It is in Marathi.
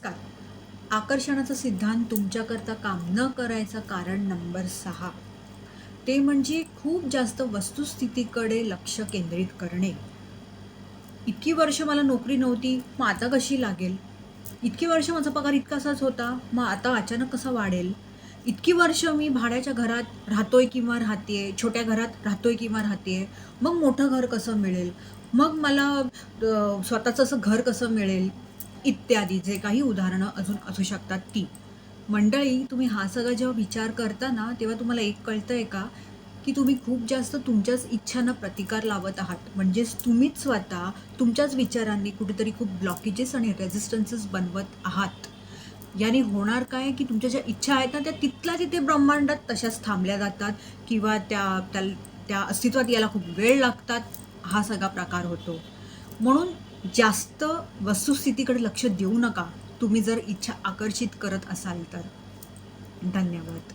नमस्कार. आकर्षणाचा सिद्धांत तुमच्याकरता काम न करायचं कारण नंबर सहा. ते म्हणजे खूप जास्त वस्तुस्थितीकडे लक्ष केंद्रित करणे. इतकी वर्ष मला नोकरी नव्हती मग आता कशी लागेल? इतकी वर्ष माझा पगार इतकासाच होता मग आता अचानक कसा वाढेल? इतकी वर्ष मी भाड्याच्या घरात राहतोय किंवा राहतेय छोट्या घरात राहतोय किंवा राहतेय मग मोठं घर कसं मिळेल? मग मला स्वतःचं असं घर कसं मिळेल? इत्यादी जे काही उदाहरणं अजून असू शकतात ती. मंडळी तुम्ही हा सगळा जेव्हा विचार करता ना तेव्हा तुम्हाला एक कळतं आहे का की तुम्ही खूप जास्त तुमच्याच इच्छांना प्रतिकार लावत आहात. म्हणजेच तुम्हीच स्वतः तुमच्याच विचारांनी कुठेतरी खूप ब्लॉकेजेस आणि रेझिस्टन्सेस बनवत आहात. याने होणार काय की तुमच्या ज्या इच्छा आहेत ना त्या तिथल्या तिथे ब्रह्मांडात तशाच थांबल्या जातात किंवा त्या त्या त्या अस्तित्वात यायला खूप वेळ लागतात. हा सगळा प्रकार होतो. म्हणून जास्त वस्तुस्थितीकडे लक्ष देऊ नका. तुम्ही जर इच्छा आकर्षित करत असाल तर. धन्यवाद.